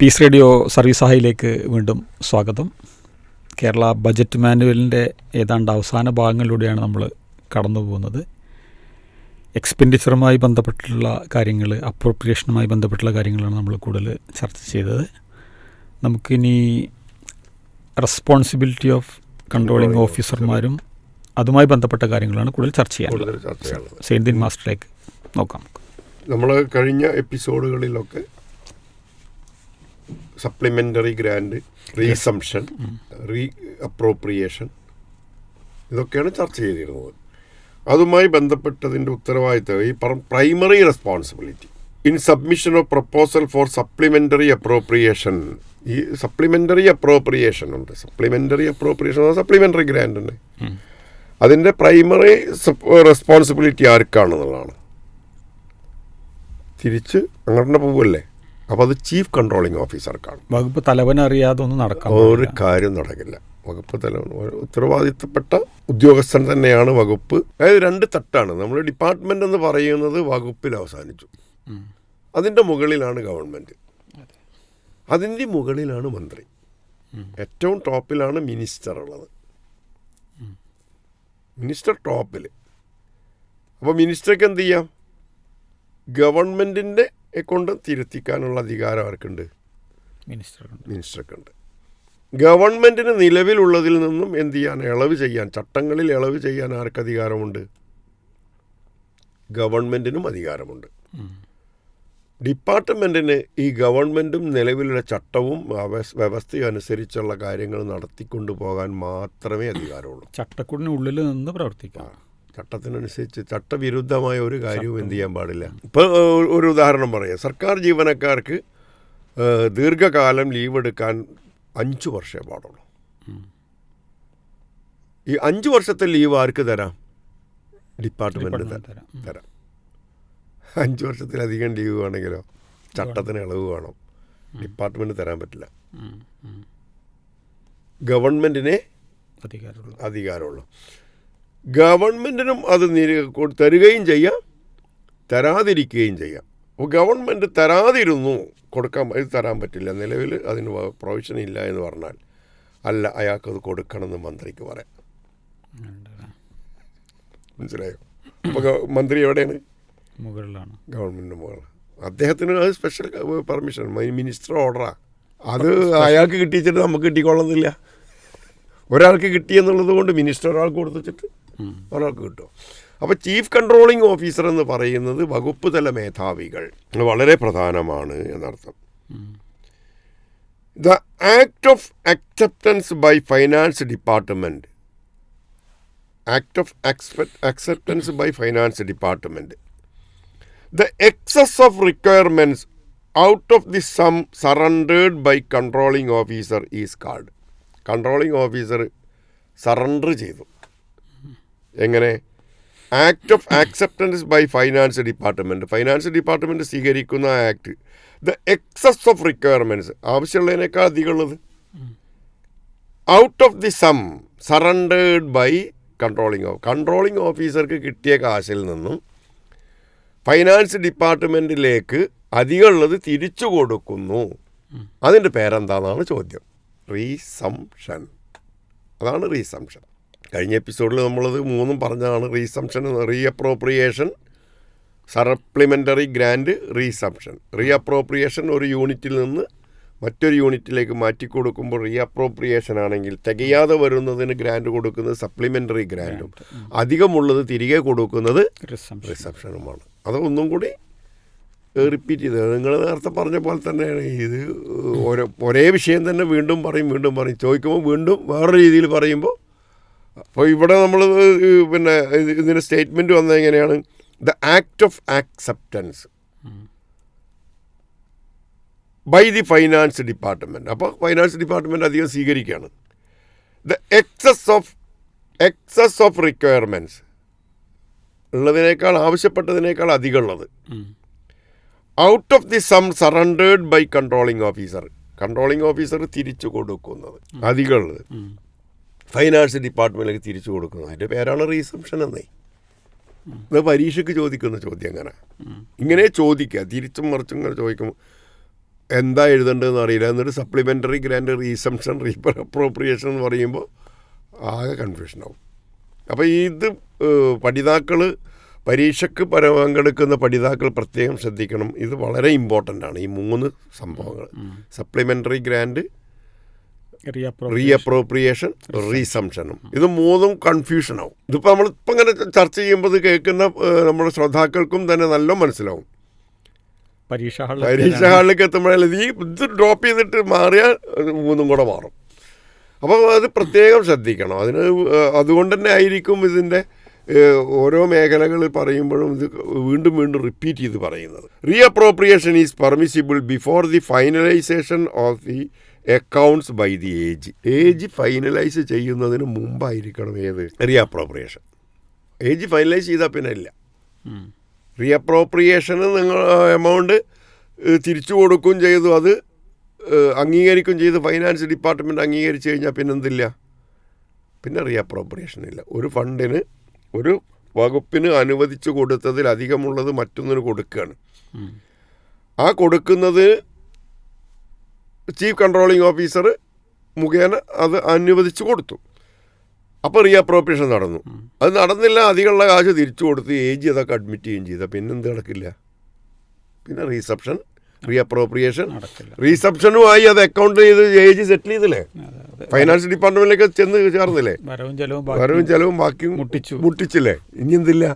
Piece radio service സഹായിലേക്ക് വീണ്ടും സ്വാഗതം. Kerala budget മാനുവലിന്റെ ഏതാണ്ട് അവസാന ഭാഗങ്ങളിലൂടെയാണ് നമ്മൾ കടന്നു പോകുന്നത്. എക്സ്പെൻഡിച്ചറുമായി ബന്ധപ്പെട്ടുള്ള കാര്യങ്ങൾ അപ്രോപ്രിയേഷനുമായി ബന്ധപ്പെട്ടുള്ള കാര്യങ്ങളാണ് നമ്മൾ കൂടുതൽ ചർച്ച ചെയ്തത്. നമുക്കിനി റെസ്പോൺസിബിലിറ്റി ഓഫ് കൺട്രോളിംഗ് ഓഫീസർമാരും അതുമായി ബന്ധപ്പെട്ട കാര്യങ്ങളാണ് കൂടുതൽ ചർച്ച ചർച്ചയാണ് സെയിൻതിൻ മാസ്റ്ററിലേക്ക് നോക്കാം. നമ്മൾ കഴിഞ്ഞ എപ്പിസോഡുകളിലൊക്കെ supplementary grant resumption re appropriation ഇതൊക്കെയാണ് ചർച്ച ചെയ്തിരുന്നത്. അതുമായി ബന്ധപ്പെട്ടതിന്റെ ഉത്തരവാദിത്തം ഈ primary responsibility in submission of proposal for supplementary appropriation ഈ സപ്ലിമെന്ററി അപ്രോപ്രിയേഷൻ ഉണ്ട്. സപ്ലിമെന്ററി അപ്രോപ്രിയേഷൻ സപ്ലിമെന്ററി ഗ്രാൻഡ് ഉണ്ട്. അതിന്റെ പ്രൈമറി റെസ്പോൺസിബിലിറ്റി ആർക്കാണെന്നുള്ളതാണ്. തിരിച്ച് അങ്ങനെ പോവല്ലേ? അപ്പോൾ അത് ചീഫ് കൺട്രോളിംഗ് ഓഫീസർക്കാണ് വകുപ്പ് തലവൻ അറിയാതെ ഒന്നും നടക്കാം ഒരു കാര്യം നടക്കില്ല. വകുപ്പ് തലവൻ ഉത്തരവാദിത്തപ്പെട്ട ഉദ്യോഗസ്ഥൻ തന്നെയാണ് വകുപ്പ്. അതായത് രണ്ട് തട്ടാണ്. നമ്മൾ ഡിപ്പാർട്ട്മെന്റ് എന്ന് പറയുന്നത് വകുപ്പിൽ അവസാനിച്ചു. അതിന്റെ മുകളിലാണ് ഗവൺമെന്റ് അതിന്റെ മുകളിലാണ് മന്ത്രി. ഏറ്റവും ടോപ്പിലാണ് മിനിസ്റ്റർ ഉള്ളത്. മിനിസ്റ്റർ ടോപ്പിൽ അപ്പോൾ മിനിസ്റ്റർക്ക് എന്ത് ചെയ്യാം? ഗവൺമെന്റിന്റെ കൊണ്ട് തിരുത്തിക്കാനുള്ള അധികാരം ആർക്കുണ്ട്? മിനിസ്റ്റർ മിനിസ്റ്റർക്കുണ്ട്. ഗവൺമെന്റിന് നിലവിലുള്ളതിൽ നിന്നും എന്ത് ചെയ്യാൻ ഇളവ് ചെയ്യാൻ ചട്ടങ്ങളിൽ ഇളവ് ചെയ്യാൻ ആർക്ക് അധികാരമുണ്ട്? ഗവൺമെന്റിനും അധികാരമുണ്ട്. ഡിപ്പാർട്ട്മെന്റിന് ഈ ഗവൺമെന്റും നിലവിലുള്ള ചട്ടവും വ്യവസ്ഥയും അനുസരിച്ചുള്ള കാര്യങ്ങൾ നടത്തിക്കൊണ്ടു പോകാൻ മാത്രമേ അധികാരമുള്ളൂ. ചട്ടക്കൂടിനുള്ളിൽ നിന്ന് പ്രവർത്തിക്കാം. ചട്ടത്തിനനുസരിച്ച് ചട്ടവിരുദ്ധമായ ഒരു കാര്യവും എന്ത് ചെയ്യാൻ പാടില്ല. ഇപ്പോൾ ഒരു ഉദാഹരണം പറയാം. സർക്കാർ ജീവനക്കാർക്ക് ദീർഘകാലം ലീവ് എടുക്കാൻ അഞ്ച് വർഷമേ പാടുള്ളൂ. ഈ അഞ്ച് വർഷത്തെ ലീവ് ആർക്ക് തരാം? ഡിപ്പാർട്ട്മെന്റ് തരാം. തരാം. അഞ്ച് വർഷത്തിലധികം ലീവ് വേണമെങ്കിലോ? ചട്ടത്തിന് ഇളവ് വേണം. ഡിപ്പാർട്ട്മെന്റ് തരാൻ പറ്റില്ല. ഗവൺമെന്റിനെ അധികാരമുള്ളൂ. അധികാരമുള്ളൂ. ഗവൺമെന്റിനും അത് തരികയും ചെയ്യാം തരാതിരിക്കുകയും ചെയ്യാം. അപ്പോൾ ഗവൺമെന്റ് തരാതിരുന്നു കൊടുക്കാൻ ഇത് തരാൻ പറ്റില്ല. നിലവിൽ അതിന് പ്രൊവിഷൻ ഇല്ല എന്ന് പറഞ്ഞാൽ അല്ല അയാൾക്കത് കൊടുക്കണമെന്ന് മന്ത്രിക്ക് പറയാം. മനസ്സിലായോ? അപ്പോൾ മന്ത്രി എവിടെയാണ്? മുകളിലാണ്. ഗവൺമെന്റിന് മുകളിൽ. അദ്ദേഹത്തിന് അത് സ്പെഷ്യൽ പെർമിഷൻ മിനിസ്റ്റർ ഓർഡറാണ് അത് അയാൾക്ക് കിട്ടിച്ചിട്ട് നമുക്ക് കിട്ടിക്കൊള്ളുന്നില്ല ഒരാൾക്ക് കിട്ടിയെന്നുള്ളത് കൊണ്ട് മിനിസ്റ്റർ ഒരാൾക്ക് കൊടുത്തിട്ട് ഒരാൾക്ക് കിട്ടും. അപ്പോൾ ചീഫ് കൺട്രോളിംഗ് ഓഫീസർ എന്ന് പറയുന്നത് വകുപ്പ് തല മേധാവികൾ. വളരെ പ്രധാനമാണ് എന്നർത്ഥം. The act of acceptance by finance department act of acceptance by finance department the excess of requirements out of the sum surrendered by controlling officer is card controlling officer surrender ചെയ്തു. എങ്ങനെ? Act of acceptance by finance department finance department സ്വീകരിക്കുന്ന act the excess of requirements ആവശ്യമുള്ളതിനേക്കാൾ അധികമുള്ളത്. Out of the sum surrendered by controlling of controlling ഓഫീസർക്ക് കിട്ടിയ കാശിൽ നിന്നും finance ഡിപ്പാർട്ട്മെന്റിലേക്ക് അധികമുള്ളത് തിരിച്ചു കൊടുക്കുന്നു. അതിന്റെ പേരെന്താണെന്നാണ് ചോദ്യം? റീസംഷൻ അതാണ് റീസംഷൻ കഴിഞ്ഞ എപ്പിസോഡിൽ നമ്മളത് മൂന്നും പറഞ്ഞതാണ്. Resumption re appropriation supplementary grant resumption re appropriation ഒരു യൂണിറ്റിൽ നിന്ന് മറ്റൊരു യൂണിറ്റിലേക്ക് മാറ്റിക്കൊടുക്കുമ്പോൾ കൊടുക്കുമ്പോൾ റീ അപ്രോപ്രിയേഷൻ ആണെങ്കിൽ തികയാതെ വരുന്നതിന് ഗ്രാൻഡ് കൊടുക്കുന്നത് സപ്ലിമെന്ററി ഗ്രാൻഡും അധികമുള്ളത് തിരികെ കൊടുക്കുന്നത് റിസപ്ഷനുമാണ് അതൊന്നും കൂടി റിപ്പീറ്റ് ചെയ്തത് നിങ്ങൾ നേരത്തെ പറഞ്ഞ പോലെ തന്നെയാണ്. ഇത് ഓരോ ഒരേ വിഷയം തന്നെ വീണ്ടും പറയും വീണ്ടും പറയും. ചോദിക്കുമ്പോൾ വീണ്ടും വേറെ രീതിയിൽ പറയുമ്പോൾ അപ്പോൾ ഇവിടെ നമ്മൾ പിന്നെ ഇത് ഇതിന്റെ സ്റ്റേറ്റ്മെന്റ് വന്നത് എങ്ങനെയാണ്? The act of acceptance by the finance department അപ്പോൾ ഫൈനാൻസ് ഡിപ്പാർട്ട്മെന്റ് അധികം സ്വീകരിക്കുകയാണ്. The excess of excess of requirements ഉള്ളതിനേക്കാൾ ആവശ്യപ്പെട്ടതിനേക്കാൾ അധികമുള്ളത്. Out of the sum surrendered by controlling officer controlling officer തിരിച്ചു കൊടുക്കുന്നത്. അധികമുള്ളത്. ഫൈനാൻസ് ഡിപ്പാർട്ട്മെന്റിലേക്ക് തിരിച്ചു കൊടുക്കുന്നു. അതിന്റെ പേരാണ് റീസംഷൻ എന്നേ. ഇത് പരീക്ഷയ്ക്ക് ചോദിക്കുന്ന ചോദ്യം അങ്ങനെ ഇങ്ങനെ ചോദിക്കുക. തിരിച്ചും മറിച്ചും ഇങ്ങനെ ചോദിക്കും എന്താ എഴുതേണ്ടതെന്ന് അറിയില്ല. എന്നിട്ട് supplementary grant resumption Reaper appropriation എന്ന് പറയുമ്പോൾ ആകെ കൺഫ്യൂഷനാവും അപ്പോൾ ഇത് പഠിതാക്കൾ പരീക്ഷയ്ക്ക് പര- പങ്കെടുക്കുന്ന പഠിതാക്കൾ പ്രത്യേകം ശ്രദ്ധിക്കണം. ഇത് വളരെ ഇമ്പോർട്ടന്റ് ആണ് ഈ മൂന്ന് സംഭവങ്ങൾ സപ്ലിമെന്ററി ഗ്രാൻഡ് റീ റീഅപ്രോ അപ്രോപ്രിയേഷൻ റീസംഷനും ഇത് മൂന്നും കൺഫ്യൂഷനാവും ഇതിപ്പോൾ നമ്മൾ ഇപ്പം ഇങ്ങനെ ചർച്ച ചെയ്യുമ്പോൾ ഇത് കേൾക്കുന്ന നമ്മുടെ ശ്രോതാക്കൾക്കും തന്നെ നല്ല മനസ്സിലാവും. പരീക്ഷ ഹാളിൽ പരീക്ഷ ഹാളിലേക്ക് എത്തുമ്പോഴല്ലേ ഈ ഇത് ഡ്രോപ്പ് ചെയ്തിട്ട് മാറിയാൽ മൂന്നും കൂടെ മാറും. അപ്പോൾ അത് പ്രത്യേകം ശ്രദ്ധിക്കണം. അതിന് അതുകൊണ്ട് തന്നെ ആയിരിക്കും ഇതിന്റെ ഓരോ മേഖലകളിൽ പറയുമ്പോഴും ഇത് വീണ്ടും വീണ്ടും റിപ്പീറ്റ് ചെയ്ത് പറയുന്നത്. Re appropriation is permissible before the finalisation of the accounts by the AG AG finalise ചെയ്യുന്നതിന് മുമ്പായിരിക്കണം ഏത്? റീ അപ്രോപ്രിയേഷൻ ഏജ് ഫൈനലൈസ് ചെയ്താൽ പിന്നെ ഇല്ല. റീഅപ്രോപ്രിയേഷന് റീ അപ്രോപ്രിയേഷന് നിങ്ങൾ എമൗണ്ട് തിരിച്ചു കൊടുക്കുകയും ചെയ്തു. അത് അംഗീകരിക്കും അംഗീകരിക്കുകയും ചെയ്ത് ഫൈനാൻസ് ഡിപ്പാർട്ട്മെന്റ് അംഗീകരിച്ച് കഴിഞ്ഞാൽ പിന്നെ എന്തില്ല? പിന്നെ റീ അപ്രോപ്രിയേഷൻ ഇല്ല. ഒരു ഫണ്ടിന് ഒരു വകുപ്പിന് അനുവദിച്ചു കൊടുത്തതിൽ അധികമുള്ളത് മറ്റൊന്നിന് കൊടുക്കുകയാണ് ആ കൊടുക്കുന്നത് ചീഫ് കൺട്രോളിംഗ് ഓഫീസർ മുഖേന അത് അനുവദിച്ചു കൊടുത്തു. അപ്പോൾ റീ അപ്രോപ്രിയേഷൻ നടന്നു. അത് നടന്നില്ല അധികമുള്ള കാശ് തിരിച്ചു കൊടുത്ത് ഏജ് അതൊക്കെ അഡ്മിറ്റ് ചെയ്യുകയും ചെയ്ത. പിന്നെ എന്ത് നടക്കില്ല? പിന്നെ റീസെപ്ഷൻ റീ അപ്രോപ്രിയേഷൻ നടക്കില്ല. റീസെപ്ഷനുമായി അത് അക്കൗണ്ട് ചെയ്ത് ഏജ് സെറ്റിൽ ചെയ്തില്ലേ. ഫൈനാൻസ് ഡിപ്പാർട്ട്മെന്റിലേക്ക് ചെന്ന് ചേർന്നില്ലേ? വരവും ചെലവും വരവും ബാക്കി ചെലവും ബാക്കിയും മുട്ടിച്ചു. മുട്ടിച്ചില്ലേ? ഇനി എന്തില്ല?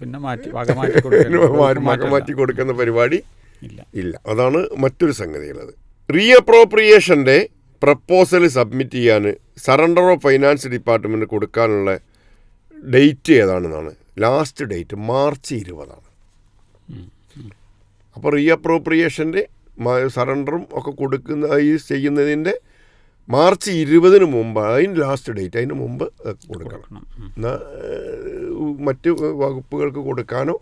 പിന്നെ മാറ്റി മാറ്റി കൊടുക്കുന്ന പരിപാടി ഇല്ല. ഇല്ല. അതാണ് മറ്റൊരു സംഗതിയുള്ളത്. റീ അപ്രോപ്രിയേഷന്റെ പ്രപ്പോസൽ സബ്മിറ്റ് ചെയ്യാൻ സറണ്ടർ ഓഫ് ഫൈനാൻസ് ഡിപ്പാർട്ട്മെന്റ് കൊടുക്കാനുള്ള ഡേറ്റ് ഏതാണെന്നാണ് ലാസ്റ്റ് ഡേറ്റ് മാർച്ച് ഇരുപതാണ് അപ്പോൾ റീ അപ്രോപ്രിയേഷന്റെ സറണ്ടറും ഒക്കെ കൊടുക്കുന്ന ഈ ചെയ്യുന്നതിന്റെ മാർച്ച് ഇരുപതിന് മുമ്പ് അതിന് ലാസ്റ്റ് ഡേറ്റ് അതിന് മുമ്പ് കൊടുക്കണം കൊടുക്കണം. ഉം. എന്നാ, ഏഹ്, മറ്റ് വകുപ്പുകൾക്ക് കൊടുക്കാനോ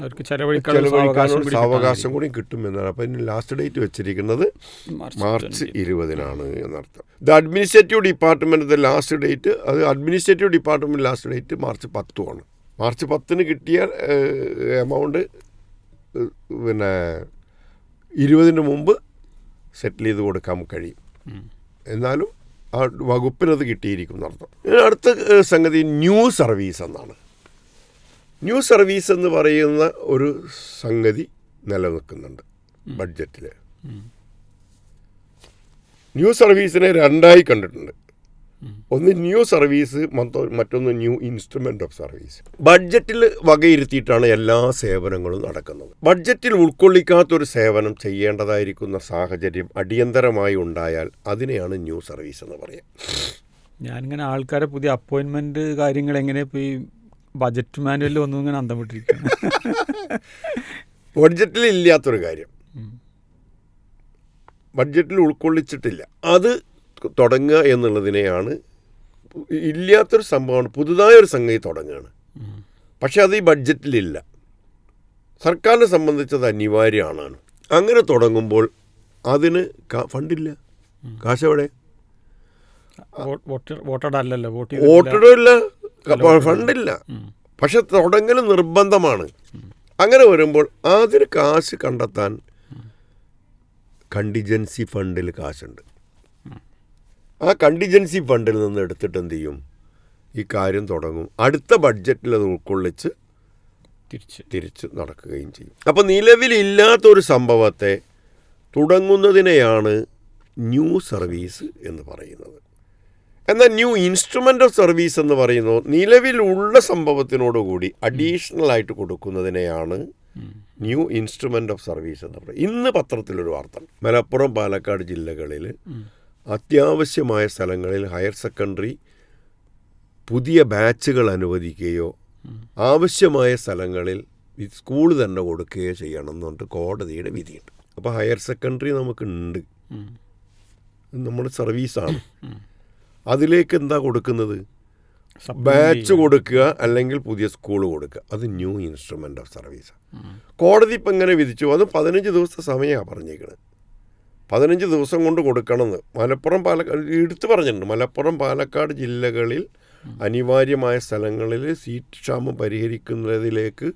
അവർക്ക് ചെലവഴിക്കാനുള്ള സാവകാശം കൂടി കിട്ടും എന്നാണ് അപ്പം ഇതിന് ലാസ്റ്റ് ഡേറ്റ് വെച്ചിരിക്കുന്നത് മാർച്ച് ഇരുപതിനാണ് എന്നർത്ഥം. The administrative department last date അത് administrative department last date March പത്തുമാണ് March പത്തിന് കിട്ടിയ എമൗണ്ട് പിന്നെ ഇരുപതിന് മുമ്പ് സെറ്റിൽ ചെയ്ത് കൊടുക്കാൻ കഴിയും. എന്നാലും ആ വകുപ്പിനത് കിട്ടിയിരിക്കും എന്നർത്ഥം. അടുത്ത സംഗതി ന്യൂ സർവീസ് എന്നാണ്. ന്യൂ സർവീസ് എന്ന് പറയുന്ന ഒരു സംഗതി നിലനിൽക്കുന്നുണ്ട് ബഡ്ജറ്റിൽ ന്യൂ സർവീസിനെ രണ്ടായി കണ്ടിട്ടുണ്ട്. ഒന്ന് ന്യൂ സർവീസ് മറ്റൊ- മറ്റൊന്ന് ന്യൂ ഇൻസ്ട്രുമെന്റ് ഓഫ് സർവീസ്. ബഡ്ജറ്റിൽ വകയിരുത്തിയിട്ടാണ് എല്ലാ സേവനങ്ങളും നടക്കുന്നത്. ബഡ്ജറ്റിൽ ഉൾക്കൊള്ളിക്കാത്തൊരു സേവനം ചെയ്യേണ്ടതായിരിക്കുന്ന സാഹചര്യം അടിയന്തരമായി ഉണ്ടായാൽ അതിനെയാണ് ന്യൂ സർവീസ് എന്ന് പറയാം. ഞാനിങ്ങനെ ആൾക്കാരെ പുതിയ അപ്പോയിൻമെന്റ് കാര്യങ്ങൾ എങ്ങനെ ഈ ബജറ്റ് മാനുവലിൽ ഒന്നും ഇങ്ങനെ അന്തം വിട്ടിരിക്കുന്നു ബഡ്ജറ്റിൽ ഇല്ലാത്തൊരു കാര്യം. ബഡ്ജറ്റിൽ ഉൾക്കൊള്ളിച്ചിട്ടില്ല. അത് തുടങ്ങുക എന്നുള്ളതിനെയാണ് ഇല്ലാത്തൊരു സംഭവമാണ്. പുതുതായൊരു സംഗതി തുടങ്ങുകയാണ്. പക്ഷേ അത് ഈ ബഡ്ജറ്റിലില്ല സർക്കാരിനെ സംബന്ധിച്ചത് അനിവാര്യമാണ് അങ്ങനെ തുടങ്ങുമ്പോൾ അതിന് ഫണ്ടില്ല. കാശ് എവിടെ വോട്ട് വോട്ട് വോട്ടഡ് അല്ലല്ലോ വോട്ട് വോട്ടിടില്ല ഫണ്ടില്ല. പക്ഷെ തുടങ്ങലും നിർബന്ധമാണ്. അങ്ങനെ വരുമ്പോൾ അതിന് കാശ് കണ്ടെത്താൻ കണ്ടിജൻസി ഫണ്ടിൽ കാശുണ്ട്. ആ കണ്ടിജൻസി ഫണ്ടിൽ നിന്ന് എടുത്തിട്ട് എന്ത് ചെയ്യും? ഈ കാര്യം തുടങ്ങും. അടുത്ത ബഡ്ജറ്റിൽ അത് ഉൾക്കൊള്ളിച്ച് തിരിച്ച്. തിരിച്ച് നടക്കുകയും ചെയ്യും. അപ്പോൾ നിലവിലില്ലാത്തൊരു സംഭവത്തെ തുടങ്ങുന്നതിനെയാണ് ന്യൂ സർവീസ് എന്ന് പറയുന്നത്. എന്നാൽ ന്യൂ ഇൻസ്ട്രുമെന്റ് ഓഫ് സർവീസ് എന്ന് പറയുന്നത് നിലവിലുള്ള സംഭവത്തിനോടുകൂടി അഡീഷണൽ ആയിട്ട് കൊടുക്കുന്നതിനെയാണ് ന്യൂ ഇൻസ്ട്രുമെന്റ് ഓഫ് സർവീസ് എന്ന് പറയുന്നത്. ഇന്ന് പത്രത്തിലൊരു വാർത്ത. മലപ്പുറം പാലക്കാട് ജില്ലകളിൽ അത്യാവശ്യമായ സ്ഥലങ്ങളിൽ ഹയർ സെക്കൻഡറി പുതിയ ബാച്ചുകൾ അനുവദിക്കുകയോ ആവശ്യമായ സ്ഥലങ്ങളിൽ സ്കൂൾ തന്നെ കൊടുക്കുകയോ ചെയ്യണം എന്ന് പറഞ്ഞിട്ട് കോടതിയുടെ വിധിയുണ്ട്. അപ്പോൾ ഹയർ സെക്കൻഡറി നമുക്കുണ്ട്. നമ്മുടെ സർവീസാണ് അതിലേക്ക് എന്താ കൊടുക്കുന്നത്? ബാച്ച് കൊടുക്കുക അല്ലെങ്കിൽ പുതിയ സ്കൂൾ കൊടുക്കുക. അത് ന്യൂ ഇൻസ്ട്രുമെന്റ് ഓഫ് സർവീസ്. കോടതി ഇപ്പം എങ്ങനെ വിധിച്ചു? അത് പതിനഞ്ച് ദിവസത്തെ സമയമാണ് പറഞ്ഞേക്കുന്നത് പതിനഞ്ച് ദിവസം കൊണ്ട് കൊടുക്കണമെന്ന്. മലപ്പുറം പാലക്കാട് എടുത്തു പറഞ്ഞിട്ടുണ്ട്. മലപ്പുറം പാലക്കാട് ജില്ലകളിൽ അനിവാര്യമായ സ്ഥലങ്ങളിൽ സീറ്റ് ക്ഷാമം പരിഹരിക്കുന്നതിലേക്ക്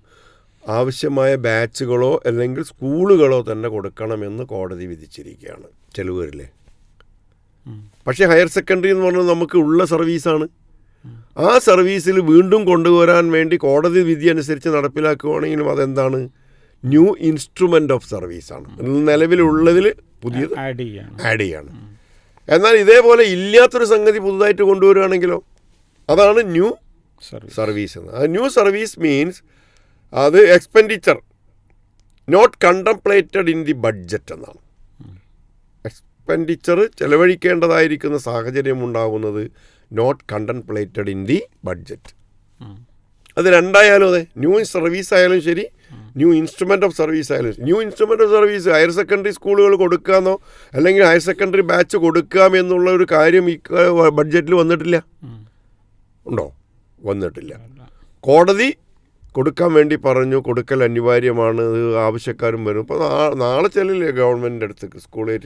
ആവശ്യമായ ബാച്ചുകളോ അല്ലെങ്കിൽ സ്കൂളുകളോ തന്നെ കൊടുക്കണമെന്ന് കോടതി വിധിച്ചിരിക്കുകയാണ്. ചെലവൂരിലെ പക്ഷേ ഹയർ സെക്കൻഡറി എന്ന് പറഞ്ഞാൽ നമുക്ക് ഉള്ള സർവീസാണ്. ആ സർവീസിൽ വീണ്ടും കൊണ്ടുവരാൻ വേണ്ടി കോടതി വിധി അനുസരിച്ച് നടപ്പിലാക്കുകയാണെങ്കിലും അതെന്താണ്? ന്യൂ ഇൻസ്ട്രുമെന്റ് ഓഫ് സർവീസാണ്. നിലവിലുള്ളതിൽ പുതിയ ആഡ് ചെയ്യാണ്. ആഡ് ചെയ്യാണ്. എന്നാൽ ഇതേപോലെ ഇല്ലാത്തൊരു സംഗതി പുതുതായിട്ട് കൊണ്ടുവരികയാണെങ്കിലോ അതാണ് ന്യൂ സർവീസ് സർവീസ് എന്ന്. ആ ന്യൂ സർവീസ് മീൻസ് അത് expenditure not contemplated in the budget എന്നാണ്. എക്സ്പെൻഡിച്ചർ ചെലവഴിക്കേണ്ടതായിരിക്കുന്ന സാഹചര്യം ഉണ്ടാകുന്നത് not contemplated in the budget അത് രണ്ടായാലും അതെ ന്യൂ സർവീസ് ആയാലും ശരി ന്യൂ ഇൻസ്ട്രുമെന്റ് ഓഫ് സർവീസ് ആയാലും new instrument of service higher secondary സ്കൂളുകൾ കൊടുക്കാമെന്നോ അല്ലെങ്കിൽ ഹയർ സെക്കൻഡറി ബാച്ച് കൊടുക്കാം എന്നുള്ള ഒരു കാര്യം ഈ ബഡ്ജറ്റിൽ വന്നിട്ടില്ല. ഉണ്ടോ? വന്നിട്ടില്ല. കോടതി കൊടുക്കാൻ വേണ്ടി പറഞ്ഞു കൊടുക്കൽ അനിവാര്യമാണ് ആവശ്യക്കാരും വരും. ഇപ്പോൾ നാളെ ചെല്ലില്ലേ ഗവൺമെന്റിന്റെ അടുത്ത് സ്കൂളിൽ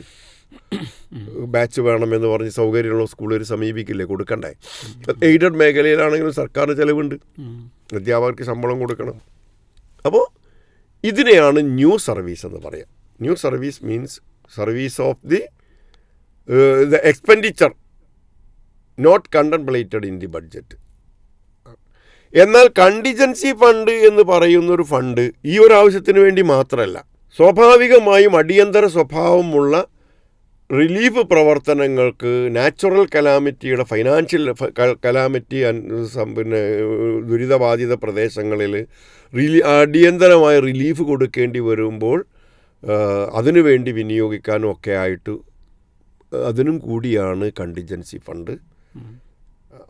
ബാച്ച് വേണമെന്ന് പറഞ്ഞ് സൗകര്യമുള്ള സ്കൂളുകൾ സമീപിക്കില്ലേ? കൊടുക്കണ്ടേ? എയ്ഡഡ് മേഖലയിലാണെങ്കിലും സർക്കാർ ചെലവുണ്ട്. അധ്യാപകർക്ക് ശമ്പളം കൊടുക്കണം. അപ്പോൾ ഇതിനെയാണ് ന്യൂ സർവീസ് എന്ന് പറയാം. New service means service of the the expenditure not contemplated in the budget. എന്നാൽ കണ്ടിജൻസി ഫണ്ട് എന്ന് പറയുന്ന ഒരു ഫണ്ട് ഈ ഒരു ആവശ്യത്തിന് വേണ്ടി മാത്രമല്ല സ്വാഭാവികമായും അടിയന്തര സ്വഭാവമുള്ള റിലീഫ് പ്രവർത്തനങ്ങൾക്ക് നാച്ചുറൽ കലാമിറ്റിയുടെ ഫൈനാൻഷ്യൽ കലാമിറ്റി പിന്നെ ദുരിതബാധിത പ്രദേശങ്ങളിൽ റിലീ അടിയന്തരമായ റിലീഫ് കൊടുക്കേണ്ടി വരുമ്പോൾ അതിനു വേണ്ടി വിനിയോഗിക്കാനും ഒക്കെ ആയിട്ട് അതിനും കൂടിയാണ് കണ്ടിജൻസി ഫണ്ട്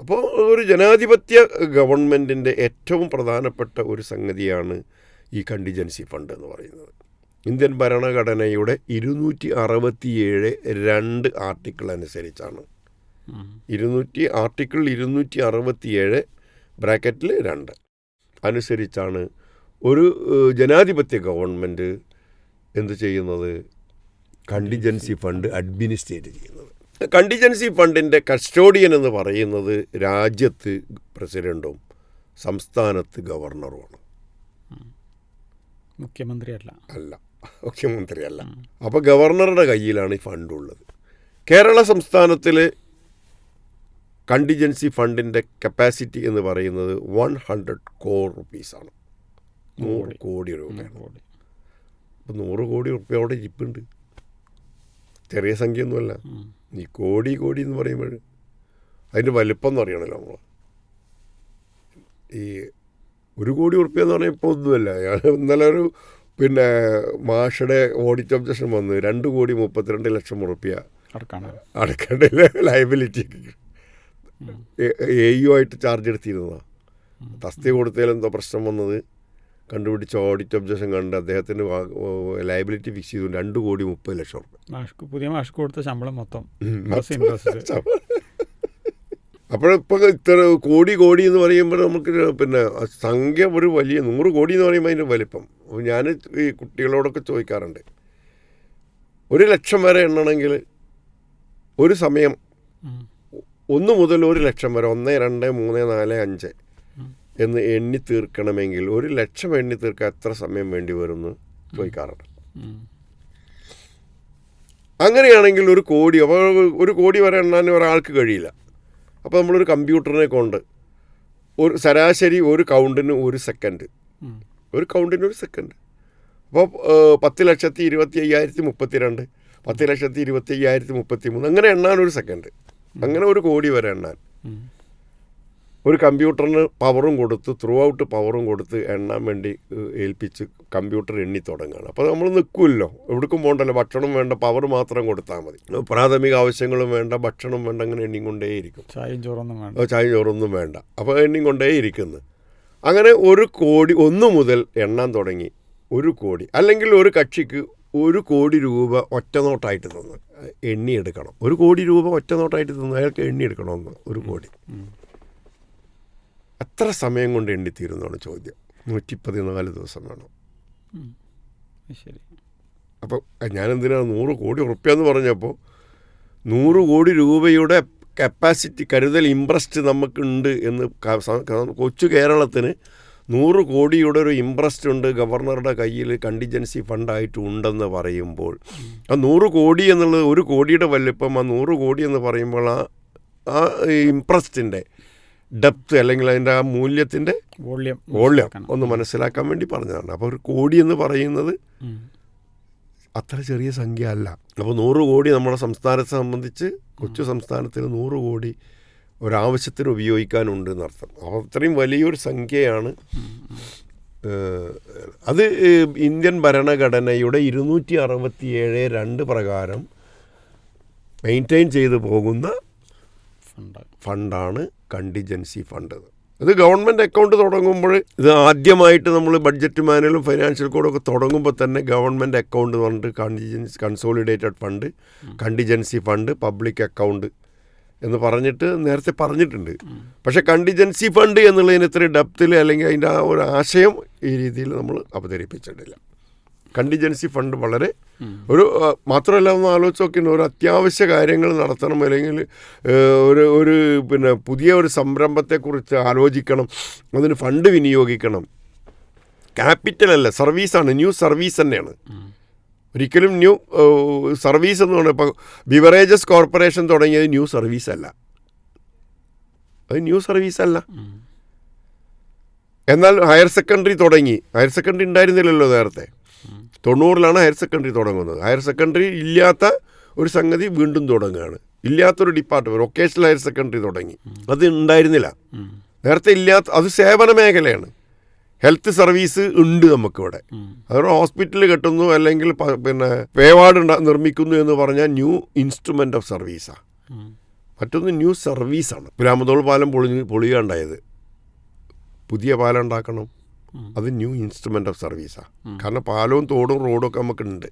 അപ്പോൾ ഒരു ജനാധിപത്യ ഗവൺമെന്റിന്റെ ഏറ്റവും പ്രധാനപ്പെട്ട ഒരു സംഗതിയാണ് ഈ കണ്ടിജൻസി ഫണ്ട് എന്ന് പറയുന്നത്. ഇന്ത്യൻ ഭരണഘടനയുടെ ഇരുന്നൂറ്റി അറുപത്തിയേഴ് രണ്ട് ആർട്ടിക്കിൾ അനുസരിച്ചാണ്. ഇരുന്നൂറ്റി ആർട്ടിക്കിൾ ഇരുന്നൂറ്റി അറുപത്തിയേഴ് ബ്രാക്കറ്റിൽ രണ്ട്. അനുസരിച്ചാണ് ഒരു ജനാധിപത്യ ഗവൺമെന്റ് എന്ത് ചെയ്യുന്നത്? കണ്ടിജൻസി ഫണ്ട് അഡ്മിനിസ്ട്രേറ്റ് ചെയ്യുന്നത്. കണ്ടിജൻസി ഫണ്ടിന്റെ കസ്റ്റോഡിയൻ എന്ന് പറയുന്നത് രാജ്യത്ത് പ്രസിഡന്റും സംസ്ഥാനത്ത് ഗവർണറുമാണ് മുഖ്യമന്ത്രിയല്ല. അല്ല. മുഖ്യമന്ത്രിയല്ല. അപ്പോൾ ഗവർണറുടെ കയ്യിലാണ് ഈ ഫണ്ട് ഉള്ളത് കേരള സംസ്ഥാനത്തിൽ കണ്ടിജൻസി ഫണ്ടിന്റെ കപ്പാസിറ്റി എന്ന് പറയുന്നത് വൺ ഹൺഡ്രഡ് കോർ റുപ്പീസാണ് നൂറ് കോടി രൂപയാണ്. അപ്പം നൂറ് കോടി റുപ്യ അവിടെ ഇരിപ്പുണ്ട്. ചെറിയ സംഖ്യയൊന്നുമല്ല. ഈ കോടി കോടി എന്ന് പറയുമ്പോൾ അതിന്റെ വലിപ്പം എന്ന് അറിയണമല്ലോ നമ്മൾ ഈ ഒരു കോടി ഉറുപ്പ്യ എന്ന് പറഞ്ഞാൽ ഇപ്പോൾ ഒന്നുമല്ല. ഇന്നലെ ഒരു പിന്നെ മാഷയുടെ ഓഡിറ്റ് ഒബ്ജക്ഷൻ വന്ന് രണ്ട് കോടി മുപ്പത്തിരണ്ട് ലക്ഷം ഉറുപ്പ്യ അടക്കാണ് അടക്കേണ്ട ലയബിലിറ്റി എ യു ആയിട്ട് ചാർജ് എടുത്തിരുന്നതാണ് തസ്തി കൊടുത്തതിൽ എന്തോ പ്രശ്നം വന്നത്? കണ്ടുപിടിച്ച ഓഡിറ്റ് ഒബ്ജക്ഷൻ കണ്ട് അദ്ദേഹത്തിന് ലയബിലിറ്റി ഫിക്സ് ചെയ്തു. രണ്ട് കോടി മുപ്പത് ലക്ഷം റുപ്യ പുതിയ മാഷ്ക്ക് കൊടുത്ത ശമ്പളം മൊത്തം. ഇൻട്രസ്റ്റ് അപ്പോഴിപ്പോൾ ഇത്ര കോടി കോടി എന്ന് പറയുമ്പോൾ നമുക്ക് പിന്നെ സംഖ്യ ഒരു വലിയ നൂറ് കോടി എന്ന് പറയുമ്പോൾ അതിന്റെ വലിപ്പം. ഞാൻ ഈ കുട്ടികളോടൊക്കെ ചോദിക്കാറുണ്ട്. ഒരു ലക്ഷം വരെ എണ്ണണമെങ്കിൽ ഒരു സമയം ഒന്ന് മുതൽ ഒരു ലക്ഷം വരെ ഒന്ന് രണ്ട് മൂന്ന് നാല് അഞ്ച് എന്ന് എണ്ണി തീർക്കണമെങ്കിൽ ഒരു ലക്ഷം എണ്ണി തീർക്കാൻ എത്ര സമയം വേണ്ടി വരുമെന്ന് ചോദിക്കാറുണ്ട്. അങ്ങനെയാണെങ്കിൽ ഒരു കോടി അപ്പോൾ ഒരു കോടി വരെ എണ്ണാൻ ഒരാൾക്ക് കഴിയില്ല. അപ്പോൾ നമ്മളൊരു കമ്പ്യൂട്ടറിനെ കൊണ്ട് ഒരു ശരാശരി ഒരു കൗണ്ടിന് ഒരു സെക്കൻഡ്. ഒരു കൗണ്ടിന് ഒരു സെക്കൻഡ്. അപ്പോൾ പത്ത് ലക്ഷത്തി ഇരുപത്തി അയ്യായിരത്തി മുപ്പത്തി രണ്ട് പത്ത് ലക്ഷത്തി ഇരുപത്തി അയ്യായിരത്തി മുപ്പത്തി മൂന്ന് അങ്ങനെ എണ്ണാൻ ഒരു സെക്കൻഡ്. അങ്ങനെ ഒരു കോടി വരെ എണ്ണാൻ. ഒരു കമ്പ്യൂട്ടറിന് പവറും കൊടുത്ത് ത്രൂ ഔട്ട് പവറും കൊടുത്ത് എണ്ണാൻ വേണ്ടി ഏൽപ്പിച്ച് കമ്പ്യൂട്ടർ എണ്ണി തുടങ്ങുകയാണ്. അപ്പോൾ നമ്മൾ നിൽക്കുമല്ലോ. എവിടേക്കും പോകണ്ടല്ലോ. ഭക്ഷണം വേണ്ട പവർ മാത്രം കൊടുത്താൽ മതി. പ്രാഥമിക ആവശ്യങ്ങളും വേണ്ട ഭക്ഷണം വേണ്ട അങ്ങനെ എണ്ണി കൊണ്ടേയിരിക്കും ചായയും ചോറൊന്നും വേണ്ട. ഓ, ചായ ചോറൊന്നും വേണ്ട. അപ്പോൾ എണ്ണി കൊണ്ടേയിരിക്കുന്നു അങ്ങനെ ഒരു കോടി ഒന്ന് മുതൽ എണ്ണാൻ തുടങ്ങി ഒരു കോടി. അല്ലെങ്കിൽ ഒരു കക്ഷിക്ക് ഒരു കോടി രൂപ ഒറ്റനോട്ടായിട്ട് തന്നു എണ്ണിയെടുക്കണം. ഒരു കോടി രൂപ ഒറ്റനോട്ടായിട്ട് തന്നു അയാൾക്ക് എണ്ണിയെടുക്കണമെന്ന് ഒരു കോടി. എത്ര സമയം കൊണ്ട് എണ്ണിത്തീരുന്നതാണ് ചോദ്യം. നൂറ്റി പതിനാല് ദിവസം വേണം. ശരി. അപ്പോൾ ഞാൻ എന്തിനാണ് നൂറ് കോടി ഉറുപ്പ്യ എന്ന് പറഞ്ഞപ്പോൾ നൂറ് കോടി രൂപയുടെ കപ്പാസിറ്റി കരുതൽ ഇൻട്രസ്റ്റ് നമുക്കുണ്ട് എന്ന് കൊച്ചു കേരളത്തിന് നൂറ് കോടിയുടെ ഒരു ഇൻട്രസ്റ്റ് ഉണ്ട് ഗവർണറുടെ കയ്യിൽ കണ്ടിജൻസി ഫണ്ടായിട്ട് ഉണ്ടെന്ന് പറയുമ്പോൾ ആ നൂറ് കോടി എന്നുള്ളത് ഒരു കോടിയുടെ വലിപ്പം ആ നൂറ് കോടി എന്ന് പറയുമ്പോൾ ആ ആ ഇൻട്രസ്റ്റിന്റെ ഡെപ്ത് അല്ലെങ്കിൽ അതിന്റെ ആ മൂല്യത്തിന്റെ വോള്യം വോള്യം ഒന്ന് മനസ്സിലാക്കാൻ വേണ്ടി പറഞ്ഞതാണ്. അപ്പോൾ ഒരു കോടി എന്ന് പറയുന്നത് അത്ര ചെറിയ സംഖ്യ അല്ല. അപ്പോൾ നൂറ് കോടി നമ്മുടെ സംസ്ഥാനത്തെ സംബന്ധിച്ച് കൊച്ചു സംസ്ഥാനത്തിന് നൂറ് കോടി ഒരാവശ്യത്തിന് ഉപയോഗിക്കാനുണ്ട് എന്നർത്ഥം. അപ്പോൾ അത്രയും വലിയൊരു സംഖ്യയാണ്. അത് ഇന്ത്യൻ ഭരണഘടനയുടെ ഇരുന്നൂറ്റി അറുപത്തി ഏഴ് രണ്ട് പ്രകാരം മെയിന്റെയിൻ ചെയ്തു പോകുന്ന ഫണ്ടാണ് കണ്ടിജൻസി ഫണ്ട്. ഇത് ഗവൺമെന്റ് അക്കൗണ്ട് തുടങ്ങുമ്പോൾ ഇത് ആദ്യമായിട്ട് നമ്മൾ ബഡ്ജറ്റ് മാനുവലും ഫൈനാൻഷ്യൽ കോഡും ഒക്കെ തുടങ്ങുമ്പോൾ തന്നെ ഗവൺമെന്റ് അക്കൗണ്ട് പറഞ്ഞിട്ട് contingency consolidated fund contingency fund public account എന്ന് പറഞ്ഞിട്ട് നേരത്തെ പറഞ്ഞിട്ടുണ്ട്. പക്ഷേ കണ്ടിജൻസി ഫണ്ട് എന്നുള്ളതിന് ഇത്ര ഡെപ്തിൽ അല്ലെങ്കിൽ അതിന്റെ ആ ഒരു ആശയം ഈ രീതിയിൽ നമ്മൾ അവതരിപ്പിച്ചിട്ടില്ല. കണ്ടിജൻസി ഫണ്ട് വളരെ ഒരു മാത്രമല്ല ഒന്ന് ആലോചിച്ച് നോക്കിയിട്ട് ഒരു അത്യാവശ്യ കാര്യങ്ങൾ നടത്തണം അല്ലെങ്കിൽ ഒരു ഒരു പിന്നെ പുതിയ ഒരു സംരംഭത്തെക്കുറിച്ച് ആലോചിക്കണം അതിന് ഫണ്ട് വിനിയോഗിക്കണം. ക്യാപിറ്റൽ അല്ല സർവീസാണ് ന്യൂ സർവീസ് തന്നെയാണ്. ഒരിക്കലും ന്യൂ സർവീസ് എന്ന് പറഞ്ഞാൽ ഇപ്പോൾ ബിവറേജസ് കോർപ്പറേഷൻ തുടങ്ങിയത് ന്യൂ സർവീസ് അല്ല. അത് ന്യൂ സർവീസ് അല്ല. എന്നാൽ ഹയർ സെക്കൻഡറി തുടങ്ങി. ഹയർ സെക്കൻഡറി ഉണ്ടായിരുന്നില്ലല്ലോ നേരത്തെ. തൊണ്ണൂറിലാണ് ഹയർ സെക്കൻഡറി തുടങ്ങുന്നത്. ഹയർ സെക്കൻഡറി ഇല്ലാത്ത ഒരു സംഗതി വീണ്ടും തുടങ്ങുകയാണ്. ഇല്ലാത്തൊരു ഡിപ്പാർട്ട്മെന്റ് വൊക്കേഷണൽ ഹയർ സെക്കൻഡറി തുടങ്ങി. അത് ഉണ്ടായിരുന്നില്ല. നേരത്തെ ഇല്ലാത്ത അത് സേവന മേഖലയാണ്. ഹെൽത്ത് സർവീസ് ഉണ്ട് നമുക്കിവിടെ. അതുകൊണ്ട് ഹോസ്പിറ്റൽ കെട്ടുന്നു അല്ലെങ്കിൽ പിന്നെ ഉണ്ടാ നിർമ്മിക്കുന്നു എന്ന് പറഞ്ഞാൽ ന്യൂ ഇൻസ്ട്രുമെന്റ് ഓഫ് സർവീസാണ് മറ്റൊന്ന് ന്യൂ സർവീസാണ് പുരാമതോൾ പാലം പൊളി പൊളിയുണ്ടായത് പുതിയ പാലം ഉണ്ടാക്കണം. അത് ന്യൂ ഇൻസ്ട്രുമെന്റ് ഓഫ് സർവീസാണ് കാരണം പാലവും തോടും റോഡും ഒക്കെ നമുക്കുണ്ട്.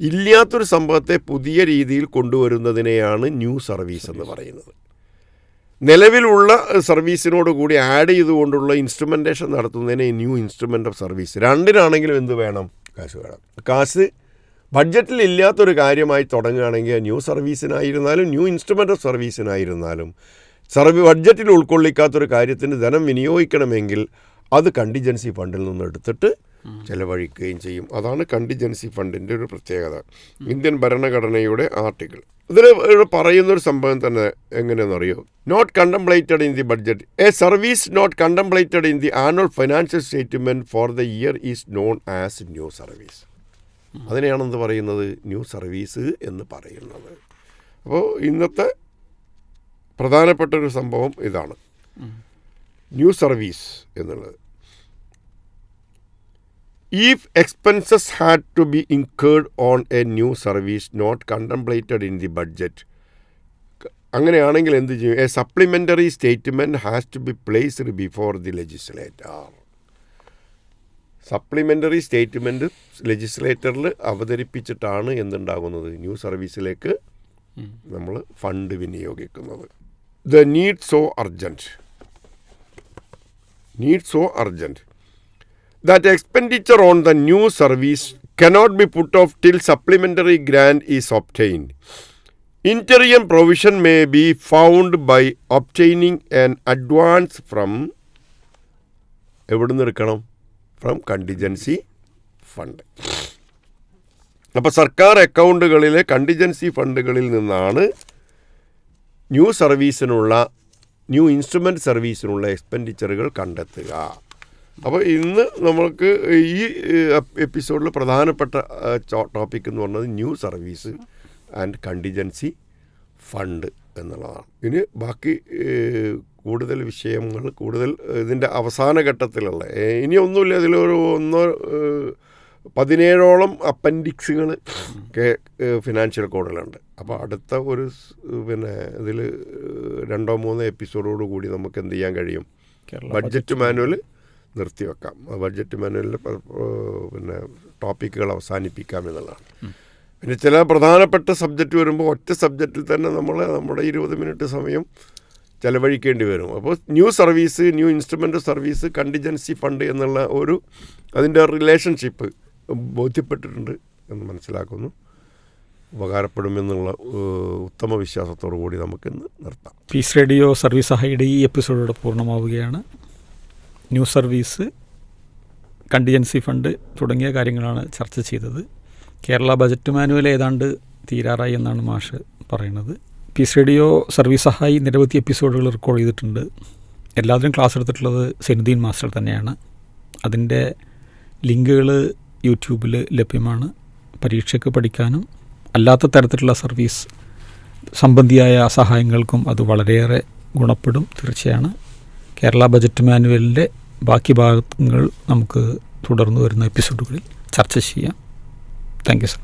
ഇല്ലാത്തൊരു സംഭവത്തെ പുതിയ രീതിയിൽ കൊണ്ടുവരുന്നതിനെയാണ് ന്യൂ സർവീസ് എന്ന് പറയുന്നത്. നിലവിലുള്ള സർവീസിനോട് കൂടി ആഡ് ചെയ്തുകൊണ്ടുള്ള ഇൻസ്ട്രുമെന്റേഷൻ നടത്തുന്നതിനെ ന്യൂ ഇൻസ്ട്രുമെന്റ് ഓഫ് സർവീസ്. രണ്ടിനാണെങ്കിലും എന്ത് വേണം? കാശ് വേണം. കാശ് ബഡ്ജറ്റിൽ ഇല്ലാത്തൊരു കാര്യമായി തുടങ്ങുകയാണെങ്കിൽ ന്യൂ സർവീസിനായിരുന്നാലും ന്യൂ ഇൻസ്ട്രുമെന്റ് ഓഫ് സർവീസിനായിരുന്നാലും സർവീ ബഡ്ജറ്റിൽ ഉൾക്കൊള്ളിക്കാത്തൊരു കാര്യത്തിന് ധനം വിനിയോഗിക്കണമെങ്കിൽ അത് കണ്ടിജൻസി ഫണ്ടിൽ നിന്ന് എടുത്തിട്ട് ചെലവഴിക്കുകയും ചെയ്യും. അതാണ് കണ്ടിജൻസി ഫണ്ടിന്റെ ഒരു പ്രത്യേകത. ഇന്ത്യൻ ഭരണഘടനയുടെ ആർട്ടിക്കിൾ. ഇതിൽ ഇവിടെ പറയുന്നൊരു സംഭവം തന്നെ എങ്ങനെയെന്നറിയോ not contemplated in the budget a service not contemplated in the annual financial statement for the year is known as new service അതിനെയാണെന്ന് പറയുന്നത് ന്യൂ സർവീസ് എന്ന് പറയുന്നത്. അപ്പോൾ ഇന്നത്തെ പ്രധാനപ്പെട്ട ഒരു സംഭവം ഇതാണ്. ന്യൂ സർവീസ് എന്നുള്ളത്. If expenses had to be incurred on a new service not contemplated in the budget അങ്ങനെയാണെങ്കിൽ എന്ത് ചെയ്യും? A supplementary statement has to be placed before the legislature supplementary statement ലെജിസ്ലേറ്ററിൽ അവതരിപ്പിച്ചിട്ടാണ് എന്തുണ്ടാകുന്നത്? ന്യൂ സർവീസിലേക്ക് നമ്മൾ fund വിനിയോഗിക്കുന്നത്. The need so urgent need so urgent that expenditure on the new service cannot be put off till supplementary grant is obtained. Interim provision may be found by obtaining an advance from എവിടുന്ന് എടുക്കണം from contingency fund അപ്പോൾ സർക്കാർ അക്കൗണ്ടുകളിലെ contingency ഫണ്ടുകളിൽ നിന്നാണ് new സർവീസിനുള്ള new instrument സർവീസിനുള്ള എക്സ്പെൻഡിച്ചറുകൾ കണ്ടെത്തുക അപ്പോൾ ഇന്ന് നമ്മൾക്ക് ഈ എപ്പിസോഡിൽ പ്രധാനപ്പെട്ട ടോപ്പിക് എന്ന് പറഞ്ഞത് new service and contingency fund എന്നുള്ളതാണ്. ഇനി ബാക്കി കൂടുതൽ വിഷയങ്ങൾ കൂടുതൽ ഇതിന്റെ അവസാന ഘട്ടത്തിലുള്ള ഇനിയൊന്നുമില്ല ഇതിലൊരു ഒന്നോ പതിനേഴോളം അപ്പൻഡിക്സുകൾ ഫിനാൻഷ്യൽ കോഡിലുണ്ട് അപ്പോൾ അടുത്ത ഒരു പിന്നെ ഇതിൽ രണ്ടോ മൂന്നോ എപ്പിസോഡോട് കൂടി നമുക്ക് എന്ത് ചെയ്യാൻ കഴിയും? ബഡ്ജറ്റ് മാനുവൽ നിർത്തിവെക്കാം. ബഡ്ജറ്റ് മാനുവലിൽ പിന്നെ ടോപ്പിക്കുകൾ അവസാനിപ്പിക്കാം എന്നുള്ളതാണ്. പിന്നെ ചില പ്രധാനപ്പെട്ട സബ്ജക്റ്റ് വരുമ്പോൾ ഒറ്റ സബ്ജക്റ്റിൽ തന്നെ നമ്മൾ നമ്മുടെ ഇരുപത് മിനിറ്റ് സമയം ചിലവഴിക്കേണ്ടി വരും. അപ്പോൾ new service new instrument service contingency fund എന്നുള്ള ഒരു അതിന്റെ റിലേഷൻഷിപ്പ് ബോധ്യപ്പെട്ടിട്ടുണ്ട് എന്ന് മനസ്സിലാക്കുന്നു. ഉപകാരപ്പെടുമെന്നുള്ള ഉത്തമ വിശ്വാസത്തോടു കൂടി നമുക്കിന്ന് നിർത്താം. പീസ് റേഡിയോ സർവീസ് സഹായിയുടെ ഈ എപ്പിസോഡോടെ പൂർണമാവുകയാണ്. ന്യൂസ് സർവീസ് കണ്ടിജൻസി ഫണ്ട് തുടങ്ങിയ കാര്യങ്ങളാണ് ചർച്ച ചെയ്തത്. കേരള ബജറ്റ് മാനുവൽ ഏതാണ്ട് തീരാറായി എന്നാണ് മാഷ് പറയുന്നത്. പീസ് റേഡിയോ സർവീസ് സഹായി നിരവധി എപ്പിസോഡുകൾ റെക്കോർഡ് ചെയ്തിട്ടുണ്ട്. എല്ലാത്തിനും ക്ലാസ് എടുത്തിട്ടുള്ളത് സെനുദ്ദീൻ മാസ്റ്റർ തന്നെയാണ്. അതിന്റെ ലിങ്കുകൾ യൂട്യൂബിൽ ലഭ്യമാണ്. പരീക്ഷയ്ക്ക് പഠിക്കാനും അല്ലാത്ത തരത്തിലുള്ള സർവീസ് സംബന്ധിയായ സഹായങ്ങൾക്കും അത് വളരെയേറെ ഗുണപ്പെടും തീർച്ചയാണ്. കേരള ബജറ്റ് മാനുവലിന്റെ ബാക്കി ഭാഗങ്ങൾ നമുക്ക് തുടർന്ന് വരുന്ന എപ്പിസോഡുകളിൽ ചർച്ച ചെയ്യാം. Thank you sir